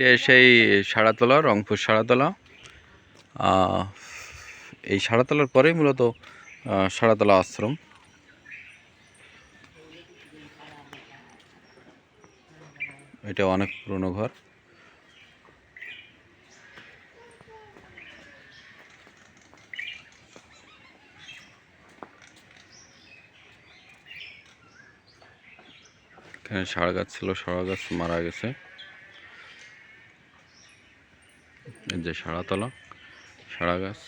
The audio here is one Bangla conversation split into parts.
এটা সেই সাড়াতলা রংপুর সাড়াতলা। আহ, এই সাড়াতলার পরেই মূলত আহ, সাড়াতলা আশ্রম। এটা অনেক পুরনো ঘর। এখানে সাড়া গাছ ছিল সাড়া গাছ মারা গেছে। যে সারাতলা সারা গাছ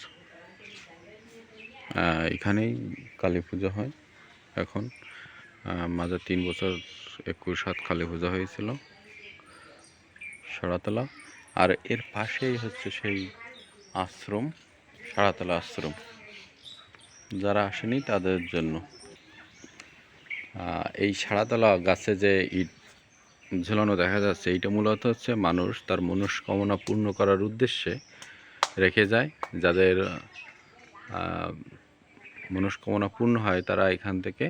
এখানেই কালী পুজো হয় এখন। মাঝে তিন বছর একুশ হাত কালী পূজা হয়েছিল সারাতলা। আর এর পাশেই হচ্ছে সেই আশ্রম, সারাতলা আশ্রম। যারা আসেনি তাদের জন্য। এই সারাতলা গাছে যে ইট ঝুলানো দেখা যাচ্ছে। এইটা মূলত হচ্ছে মানুষ তার মনস্কামনা পূর্ণ করার উদ্দেশ্যে রেখে যায়। যাদের মনস্কামনা পূর্ণ হয় তারা এখান থেকে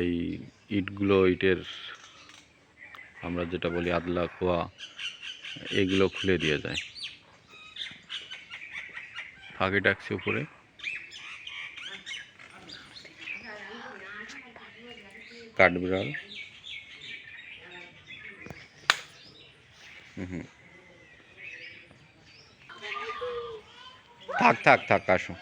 এই ইটগুলো, ইটের আমরা যেটা বলি আদলা, খোয়া, এগুলো খুলে দিয়ে যায়। ফাঁকি ডাকছে উপরে। কাঠবিড়াল। থাক থাক থাক আসো।